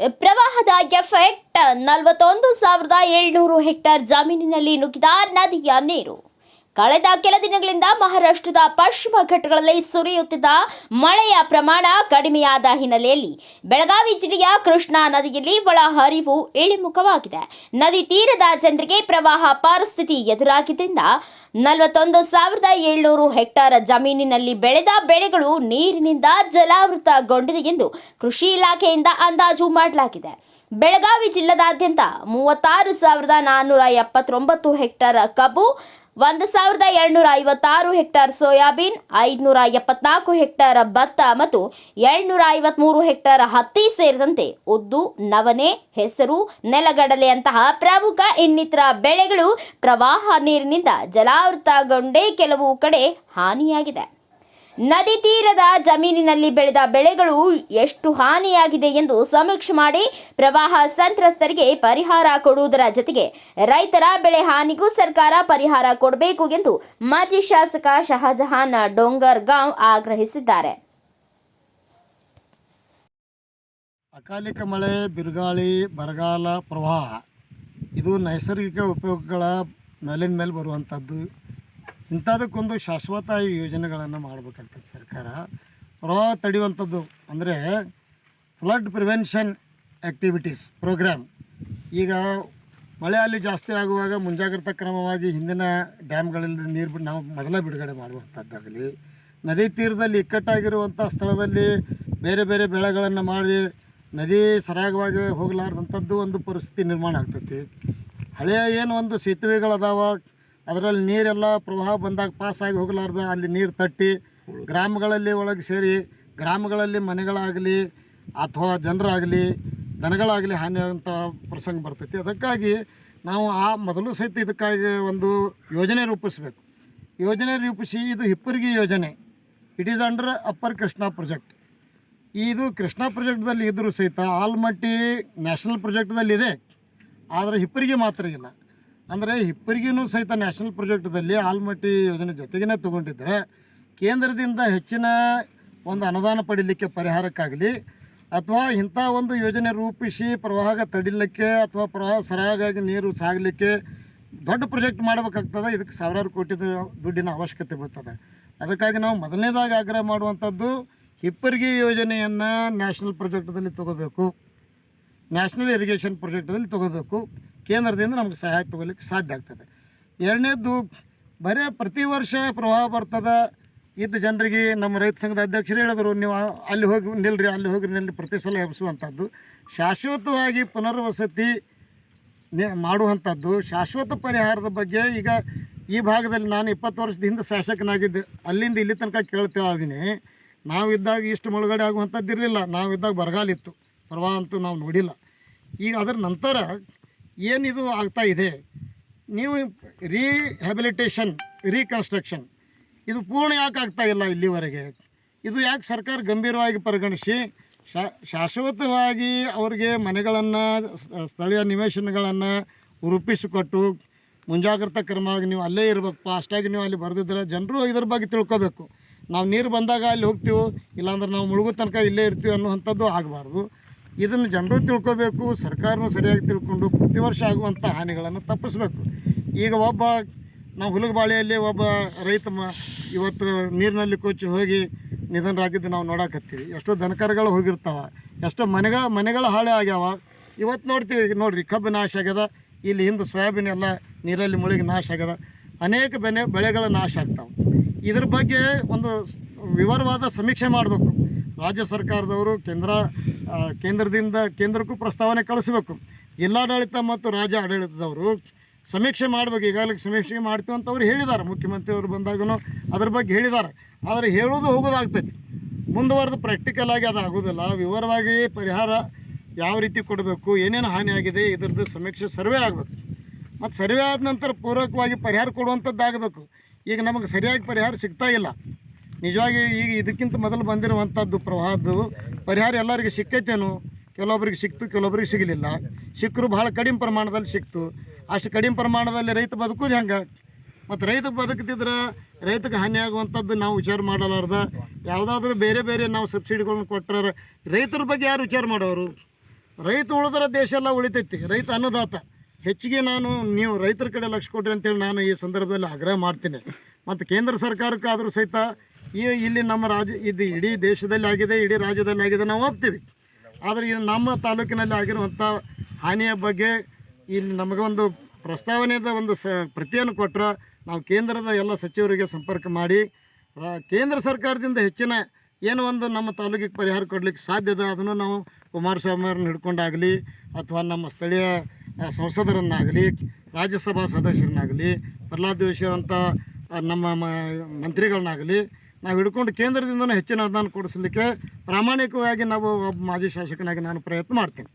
ಪ್ರವಾಹದ ಎಫೆಕ್ಟ್ ನಲವತ್ತೊಂದು ಸಾವಿರದ ಏಳ್ನೂರು ಹೆಕ್ಟೇರ್ ಜಮೀನಿನಲ್ಲಿ ನುಗ್ಗಿದ ನದಿಯ ನೀರು. ಕಳೆದ ಕೆಲ ದಿನಗಳಿಂದ ಮಹಾರಾಷ್ಟ್ರದ ಪಶ್ಚಿಮ ಘಟ್ಟಗಳಲ್ಲಿ ಸುರಿಯುತ್ತಿದ್ದ ಮಳೆಯ ಪ್ರಮಾಣ ಕಡಿಮೆಯಾದ ಹಿನ್ನೆಲೆಯಲ್ಲಿ ಬೆಳಗಾವಿ ಜಿಲ್ಲೆಯ ಕೃಷ್ಣಾ ನದಿಯಲ್ಲಿ ಒಳಹರಿವು ಇಳಿಮುಖವಾಗಿದೆ. ನದಿ ತೀರದ ಜನರಿಗೆ ಪ್ರವಾಹ ಪರಿಸ್ಥಿತಿ ಎದುರಾಗಿದ್ದರಿಂದ ನಲವತ್ತೊಂದು ಸಾವಿರದ ಏಳ್ನೂರು ಹೆಕ್ಟೇರ್ ಜಮೀನಿನಲ್ಲಿ ಬೆಳೆದ ಬೆಳೆಗಳು ನೀರಿನಿಂದ ಜಲಾವೃತಗೊಂಡಿದೆ ಎಂದು ಕೃಷಿ ಇಲಾಖೆಯಿಂದ ಅಂದಾಜು ಮಾಡಲಾಗಿದೆ. ಬೆಳಗಾವಿ ಜಿಲ್ಲೆದಾದ್ಯಂತ ಮೂವತ್ತಾರು ಸಾವಿರದ ನಾನ್ನೂರ ಎಪ್ಪತ್ತೊಂಬತ್ತು ಹೆಕ್ಟೇರ್ ಕಬ್ಬು ಒಂದು ಸಾವಿರದ ಎರಡುನೂರ ಐವತ್ತಾರು ಹೆಕ್ಟೇರ್ ಸೋಯಾಬೀನ್, ಐದುನೂರ ಎಪ್ಪತ್ನಾಲ್ಕು ಹೆಕ್ಟೇರ್ ಭತ್ತ ಮತ್ತು ಏಳ್ನೂರ ಐವತ್ಮೂರು ಹೆಕ್ಟೇರ್ ಹತ್ತಿ ಸೇರಿದಂತೆ ಉದ್ದು ನವನೆ ಹೆಸರು, ನೆಲಗಡಲೆಯಂತಹ ಪ್ರಮುಖ ಇನ್ನಿತರ ಬೆಳೆಗಳು ಪ್ರವಾಹ ನೀರಿನಿಂದ ಜಲಾವೃತಗೊಂಡೇ ಕೆಲವು ಕಡೆ ಹಾನಿಯಾಗಿದೆ. ನದಿ ತೀರದ ಜಮೀನಿನಲ್ಲಿ ಬೆಳೆದ ಬೆಳೆಗಳು ಎಷ್ಟು ಹಾನಿಯಾಗಿದೆ ಎಂದು ಸಮೀಕ್ಷೆ ಮಾಡಿ ಪ್ರವಾಹ ಸಂತ್ರಸ್ತರಿಗೆ ಪರಿಹಾರ ಕೊಡುವುದರ ಜೊತೆಗೆ ರೈತರ ಬೆಳೆ ಹಾನಿಗೂ ಸರ್ಕಾರ ಪರಿಹಾರ ಕೊಡಬೇಕು ಎಂದು ಮಾಜಿ ಶಾಸಕ ಶಹಜಹಾನ್ ಡೋಂಗರ್ ಗಾಂವ್ ಆಗ್ರಹಿಸಿದ್ದಾರೆ. ಅಕಾಲಿಕ ಮಳೆ, ಬಿರುಗಾಳಿ, ಬರಗಾಲ ಪ್ರವಾಹ, ಇದು ನೈಸರ್ಗಿಕ ಉಪಯೋಗಗಳ ಮೇಲಿನ ಮೇಲೆ ಬರುವಂಥದ್ದು. ಇಂಥದಕ್ಕೊಂದು ಶಾಶ್ವತ ಯೋಜನೆಗಳನ್ನು ಮಾಡಬೇಕಂತ ಸರ್ಕಾರ. ಪ್ರವಾಹ ತಡೆಯುವಂಥದ್ದು ಅಂದರೆ ಫ್ಲಡ್ ಪ್ರಿವೆನ್ಷನ್ ಆ್ಯಕ್ಟಿವಿಟೀಸ್ ಪ್ರೋಗ್ರಾಮ್ ಈಗ ಮಳೆ ಅಲ್ಲಿ ಜಾಸ್ತಿ ಆಗುವಾಗ ಮುಂಜಾಗ್ರತಾ ಕ್ರಮವಾಗಿ ಹಿಂದಿನ ಡ್ಯಾಮ್ಗಳಿಂದ ನೀರು ನಾವು ಮೊದಲ ಬಿಡುಗಡೆ ಮಾಡುವಂಥದ್ದಾಗಲಿ, ನದಿ ತೀರದಲ್ಲಿ ಇಕ್ಕಟ್ಟಾಗಿರುವಂಥ ಸ್ಥಳದಲ್ಲಿ ಬೇರೆ ಬೇರೆ ಬೆಳೆಗಳನ್ನು ಮಾಡಿ ನದಿ ಸರಾಗವಾಗಿ ಹೋಗಲಾರ್ದಂಥದ್ದು ಒಂದು ಪರಿಸ್ಥಿತಿ ನಿರ್ಮಾಣ ಆಗ್ತೈತಿ. ಹಳೆಯ ಏನು ಒಂದು ಸೇತುವೆಗಳದಾವ ಅದರಲ್ಲಿ ನೀರೆಲ್ಲ ಪ್ರವಾಹ ಬಂದಾಗ ಪಾಸಾಗಿ ಹೋಗಲಾರ್ದ, ಅಲ್ಲಿ ನೀರು ತಟ್ಟಿ ಗ್ರಾಮಗಳಲ್ಲಿ ಒಳಗೆ ಸೇರಿ, ಗ್ರಾಮಗಳಲ್ಲಿ ಮನೆಗಳಾಗಲಿ ಅಥವಾ ಜನರಾಗಲಿ, ದನಗಳಾಗಲಿ ಹಾನಿಯಾದಂಥ ಪ್ರಸಂಗ ಬರ್ತೈತಿ. ಅದಕ್ಕಾಗಿ ನಾವು ಆ ಮೊದಲು ಸಹಿತ ಇದಕ್ಕಾಗಿ ಒಂದು ಯೋಜನೆ ರೂಪಿಸಬೇಕು. ಯೋಜನೆ ರೂಪಿಸಿ ಇದು ಹಿಪ್ಪರಿಗೆ ಯೋಜನೆ. It is under upper Krishna project ಇದು ಕೃಷ್ಣ ಪ್ರೊಜೆಕ್ಟ್ದಲ್ಲಿ ಇದ್ದರೂ ಸಹಿತ ಆಲ್ಮಟ್ಟಿ ನ್ಯಾಷನಲ್ ಪ್ರೊಜೆಕ್ಟ್ದಲ್ಲಿ ಇದೆ ಆದರೆ ಹಿಪ್ಪರಿಗೆ ಮಾತ್ರ ಇಲ್ಲ. ಅಂದರೆ ಹಿಪ್ಪರಿಗಿನೂ ಸಹಿತ ನ್ಯಾಷನಲ್ ಪ್ರಾಜೆಕ್ಟ್ದಲ್ಲಿ ಆಲ್ಮಟ್ಟಿ ಯೋಜನೆ ಜೊತೆಗೇ ತೊಗೊಂಡಿದ್ದರೆ ಕೇಂದ್ರದಿಂದ ಹೆಚ್ಚಿನ ಒಂದು ಅನುದಾನ ಪಡೀಲಿಕ್ಕೆ ಪರಿಹಾರಕ್ಕಾಗಲಿ ಅಥವಾ ಇಂಥ ಒಂದು ಯೋಜನೆ ರೂಪಿಸಿ ಪ್ರವಾಹ ತಡಿಲಿಕ್ಕೆ ಅಥವಾ ಪ್ರವಾಹ ಸರಾಗಾಗಿ ನೀರು ಸಾಗಲಿಕ್ಕೆ ದೊಡ್ಡ ಪ್ರಾಜೆಕ್ಟ್ ಮಾಡಬೇಕಾಗ್ತದೆ. ಇದಕ್ಕೆ ಸಾವಿರಾರು ಕೋಟಿ ದುಡ್ಡಿನ ಅವಶ್ಯಕತೆ ಬರ್ತದೆ ಅದಕ್ಕಾಗಿ ನಾವು ಮೊದಲನೇದಾಗಿ ಆಗ್ರಹ ಮಾಡುವಂಥದ್ದು ಹಿಪ್ಪರಿಗೆ ಯೋಜನೆಯನ್ನು ನ್ಯಾಷನಲ್ ಪ್ರಾಜೆಕ್ಟ್ದಲ್ಲಿ ತಗೋಬೇಕು. ನ್ಯಾಷನಲ್ ಇರಿಗೇಷನ್ ಪ್ರಾಜೆಕ್ಟ್ದಲ್ಲಿ ತಗೋಬೇಕು. ಕೇಂದ್ರದಿಂದ ನಮ್ಗೆ ಸಹಾಯ ತಗೋಲಿಕ್ಕೆ ಸಾಧ್ಯ ಆಗ್ತದೆ. ಎರಡನೇದ್ದು, ಬರೇ ಪ್ರತಿ ವರ್ಷ ಪ್ರವಾಹ ಬರ್ತದೆ. ಇದ್ದ ಜನರಿಗೆ ನಮ್ಮ ರೈತ ಸಂಘದ ಅಧ್ಯಕ್ಷರು ಹೇಳಿದ್ರು, ನೀವು ಅಲ್ಲಿ ಹೋಗಿ ನಿಲ್ರಿ, ಅಲ್ಲಿ ಹೋಗಿ ನಿಲ್ರಿ ಪ್ರತಿ ಸಲ ಎಬ್ಸುವಂಥದ್ದು ಶಾಶ್ವತವಾಗಿ ಪುನರ್ವಸತಿ ಮಾಡುವಂಥದ್ದು ಶಾಶ್ವತ ಪರಿಹಾರದ ಬಗ್ಗೆ ಈಗ ಈ ಭಾಗದಲ್ಲಿ ನಾನು ಇಪ್ಪತ್ತು ವರ್ಷದ ಹಿಂದೆ ಶಾಸಕನಾಗಿದ್ದೆ. ಅಲ್ಲಿಂದ ಇಲ್ಲಿ ತನಕ ಕೇಳ್ತಾ ಇದ್ದೀನಿ ನಾವಿದ್ದಾಗ ಇಷ್ಟು ಮುಳುಗಡೆ ಆಗುವಂಥದ್ದು ಇರಲಿಲ್ಲ ನಾವಿದ್ದಾಗ ಬರಗಾಲ ಇತ್ತು. ಪ್ರವಾಹ ಅಂತೂ ನಾವು ನೋಡಿಲ್ಲ. ಈಗ ಅದರ ನಂತರ ಏನಿದು ಆಗ್ತಾ ಇದೆ, ನೀವು ರೀಹ್ಯಾಬಿಲಿಟೇಷನ್ ರೀಕನ್ಸ್ಟ್ರಕ್ಷನ್ ಇದು ಪೂರ್ಣ ಯಾಕೆ ಆಗ್ತಾ ಇಲ್ಲ ಇಲ್ಲಿವರೆಗೆ? ಇದು ಯಾಕೆ ಸರ್ಕಾರ ಗಂಭೀರವಾಗಿ ಪರಿಗಣಿಸಿ ಶಾಶ್ವತವಾಗಿ ಅವರಿಗೆ ಮನೆಗಳನ್ನು, ಸ್ಥಳೀಯ ನಿವೇಶನಗಳನ್ನು ರೂಪಿಸಿಕೊಟ್ಟು ಮುಂಜಾಗ್ರತಾ ಕ್ರಮವಾಗಿ ನೀವು ಅಲ್ಲೇ ಇರಬೇಕಪ್ಪ, ಅಷ್ಟಾಗಿ ನೀವು ಅಲ್ಲಿ ಬರೆದಿದ್ರೆ ಜನರು ಇದ್ರ ಬಗ್ಗೆ ತಿಳ್ಕೊಬೇಕು. ನಾವು ನೀರು ಬಂದಾಗ ಅಲ್ಲಿ ಹೋಗ್ತೀವಿ, ಇಲ್ಲಾಂದ್ರೆ ನಾವು ಮುಳುಗೋ ತನಕ ಇಲ್ಲೇ ಇರ್ತೀವಿ ಅನ್ನುವಂಥದ್ದು ಆಗಬಾರ್ದು. ಇದನ್ನು ಜನರು ತಿಳ್ಕೊಬೇಕು, ಸರ್ಕಾರನೂ ಸರಿಯಾಗಿ ತಿಳ್ಕೊಂಡು ಪ್ರತಿ ವರ್ಷ ಆಗುವಂಥ ಹಾನಿಗಳನ್ನು ತಪ್ಪಿಸ್ಬೇಕು. ಈಗ ಒಬ್ಬ ನಾವು ಹುಲಗಬಾಳಿಯಲ್ಲಿ ಒಬ್ಬ ರೈತ ಮ, ಇವತ್ತು ನೀರಿನಲ್ಲಿ ಕೊಚ್ಚಿ ಹೋಗಿ ನಿಧನರಾಗಿದ್ದು ನಾವು ನೋಡಕತ್ತೀವಿ. ಎಷ್ಟೋ ದನಕರಗಳು ಹೋಗಿರ್ತಾವೆ, ಎಷ್ಟೋ ಮನೆಗಳ, ಮನೆಗಳು ಹಾಳೆ ಆಗ್ಯಾವ. ಇವತ್ತು ನೋಡ್ತೀವಿ ನೋಡ್ರಿ, ಕಬ್ಬು ನಾಶ ಆಗ್ಯದ. ಇಲ್ಲಿ ಹಿಂದೆ ಸೋಯಾಬೀನ್ ಎಲ್ಲ ನೀರಲ್ಲಿ ಮುಳುಗಿ ನಾಶ ಆಗ್ಯದ. ಅನೇಕ ಬೆನೆ, ಬೆಳೆಗಳು ನಾಶ ಆಗ್ತಾವೆ. ಇದ್ರ ಬಗ್ಗೆ ಒಂದು ವಿವರವಾದ ಸಮೀಕ್ಷೆ ಮಾಡಬೇಕು. ರಾಜ್ಯ ಸರ್ಕಾರದವರು, ಕೇಂದ್ರ ಕೇಂದ್ರದಿಂದ ಕೇಂದ್ರಕ್ಕೂ ಪ್ರಸ್ತಾವನೆ ಕಳಿಸ್ಬೇಕು. ಜಿಲ್ಲಾಡಳಿತ ಮತ್ತು ರಾಜ್ಯ ಆಡಳಿತದವರು ಸಮೀಕ್ಷೆ ಮಾಡಬೇಕು ಈಗಾಗಲೇ ಸಮೀಕ್ಷೆ ಮಾಡ್ತೀವಿ ಅಂತ ಅವ್ರು ಹೇಳಿದ್ದಾರೆ. ಮುಖ್ಯಮಂತ್ರಿಯವರು ಬಂದಾಗೂ ಅದ್ರ ಬಗ್ಗೆ ಹೇಳಿದ್ದಾರೆ. ಆದರೆ ಹೇಳೋದು ಹೋಗೋದಾಗ್ತೈತಿ ಮುಂದುವರೆದು ಪ್ರಾಕ್ಟಿಕಲ್ ಆಗಿ ಅದು ಆಗೋದಿಲ್ಲ ವಿವರವಾಗಿ ಪರಿಹಾರ ಯಾವ ರೀತಿ ಕೊಡಬೇಕು, ಏನೇನು ಹಾನಿಯಾಗಿದೆ ಇದರದ್ದು ಸಮೀಕ್ಷೆ ಸರ್ವೆ ಆಗಬೇಕು. ಮತ್ತು ಸರ್ವೆ ಆದ ನಂತರ ಪೂರಕವಾಗಿ ಪರಿಹಾರ ಕೊಡುವಂಥದ್ದು ಆಗಬೇಕು ಈಗ ನಮಗೆ ಸರಿಯಾಗಿ ಪರಿಹಾರ ಸಿಗ್ತಾ ಇಲ್ಲ. ನಿಜವಾಗಿ ಈಗ ಇದಕ್ಕಿಂತ ಮೊದಲು ಬಂದಿರುವಂಥದ್ದು ಪ್ರವಾಹದ್ದು ಪರಿಹಾರ ಎಲ್ಲರಿಗೆ ಸಿಕ್ಕೈತೇನು? ಕೆಲವೊಬ್ರಿಗೆ ಸಿಕ್ತು, ಕೆಲವೊಬ್ರಿಗೆ ಸಿಗಲಿಲ್ಲ. ಸಿಕ್ಕರು ಭಾಳ ಕಡಿಮೆ ಪ್ರಮಾಣದಲ್ಲಿ ಸಿಕ್ತು. ಅಷ್ಟು ಕಡಿಮೆ ಪ್ರಮಾಣದಲ್ಲಿ ರೈತ ಬದುಕೋದು ಹೆಂಗೆ? ಮತ್ತು ರೈತ ಬದುಕ್ತಿದ್ರೆ ರೈತಗೆ ಹಾನಿ ಆಗುವಂಥದ್ದು ನಾವು ವಿಚಾರ ಮಾಡಲಾರ್ದ. ಯಾವುದಾದ್ರೂ ಬೇರೆ ಬೇರೆ ನಾವು ಸಬ್ಸಿಡಿಗಳನ್ನು ಕೊಟ್ಟರೆ ರೈತರ ಬಗ್ಗೆ ಯಾರು ವಿಚಾರ ಮಾಡೋರು? ರೈತ ಉಳಿದ್ರೆ ದೇಶ ಎಲ್ಲ ಉಳಿತೈತಿ. ರೈತ ಅನ್ನದಾತ. ಹೆಚ್ಚಿಗೆ ನಾನು ನೀವು ರೈತರ ಕಡೆ ಲಕ್ಷ ಕೊಡ್ರಿ ಅಂತೇಳಿ ನಾನು ಈ ಸಂದರ್ಭದಲ್ಲಿ ಆಗ್ರಹ ಮಾಡ್ತೀನಿ. ಮತ್ತು ಕೇಂದ್ರ ಸರ್ಕಾರಕ್ಕಾದರೂ ಸಹಿತ ಈ ಇಲ್ಲಿ ನಮ್ಮ ರಾಜ್ಯ ಇದು ಇಡೀ ದೇಶದಲ್ಲಿ ಆಗಿದೆ, ಇಡೀ ರಾಜ್ಯದಲ್ಲಿ ಆಗಿದೆ, ನಾವು ಹೋಗ್ತೀವಿ. ಆದರೆ ಇದು ನಮ್ಮ ತಾಲೂಕಿನಲ್ಲಿ ಆಗಿರುವಂಥ ಹಾನಿಯ ಬಗ್ಗೆ ಇಲ್ಲಿ ನಮಗೊಂದು ಪ್ರಸ್ತಾವನೆದ ಒಂದು ಸ ಪ್ರತಿಯನ್ನು ಕೊಟ್ಟರೆ ನಾವು ಕೇಂದ್ರದ ಎಲ್ಲ ಸಚಿವರಿಗೆ ಸಂಪರ್ಕ ಮಾಡಿ ಕೇಂದ್ರ ಸರ್ಕಾರದಿಂದ ಹೆಚ್ಚಿನ ಏನು ಒಂದು ನಮ್ಮ ತಾಲೂಕಿಗೆ ಪರಿಹಾರ ಕೊಡ್ಲಿಕ್ಕೆ ಸಾಧ್ಯದ ಅದನ್ನು ನಾವು ಕುಮಾರಸ್ವಾಮಿ ಅವ್ರನ್ನ ಹಿಡ್ಕೊಂಡಾಗಲಿ ಅಥವಾ ನಮ್ಮ ಸ್ಥಳೀಯ ಸಂಸದರನ್ನಾಗಲಿ, ರಾಜ್ಯಸಭಾ ಸದಸ್ಯರನ್ನಾಗಲಿ, ಪ್ರಹ್ಲಾದ್ ಜೋಶಿ ಅಂತ ನಮ್ಮ ಮಂತ್ರಿಗಳನ್ನಾಗಲಿ ನಾವು ಹಿಡ್ಕೊಂಡು ಕೇಂದ್ರದಿಂದನೂ ಹೆಚ್ಚಿನ ಅನುದಾನ ಕೊಡಿಸಲಿಕ್ಕೆ ಪ್ರಾಮಾಣಿಕವಾಗಿ ನಾವು ಒಬ್ಬ ಮಾಜಿ ಶಾಸಕನಾಗಿ ನಾನು ಪ್ರಯತ್ನ ಮಾಡ್ತೀನಿ.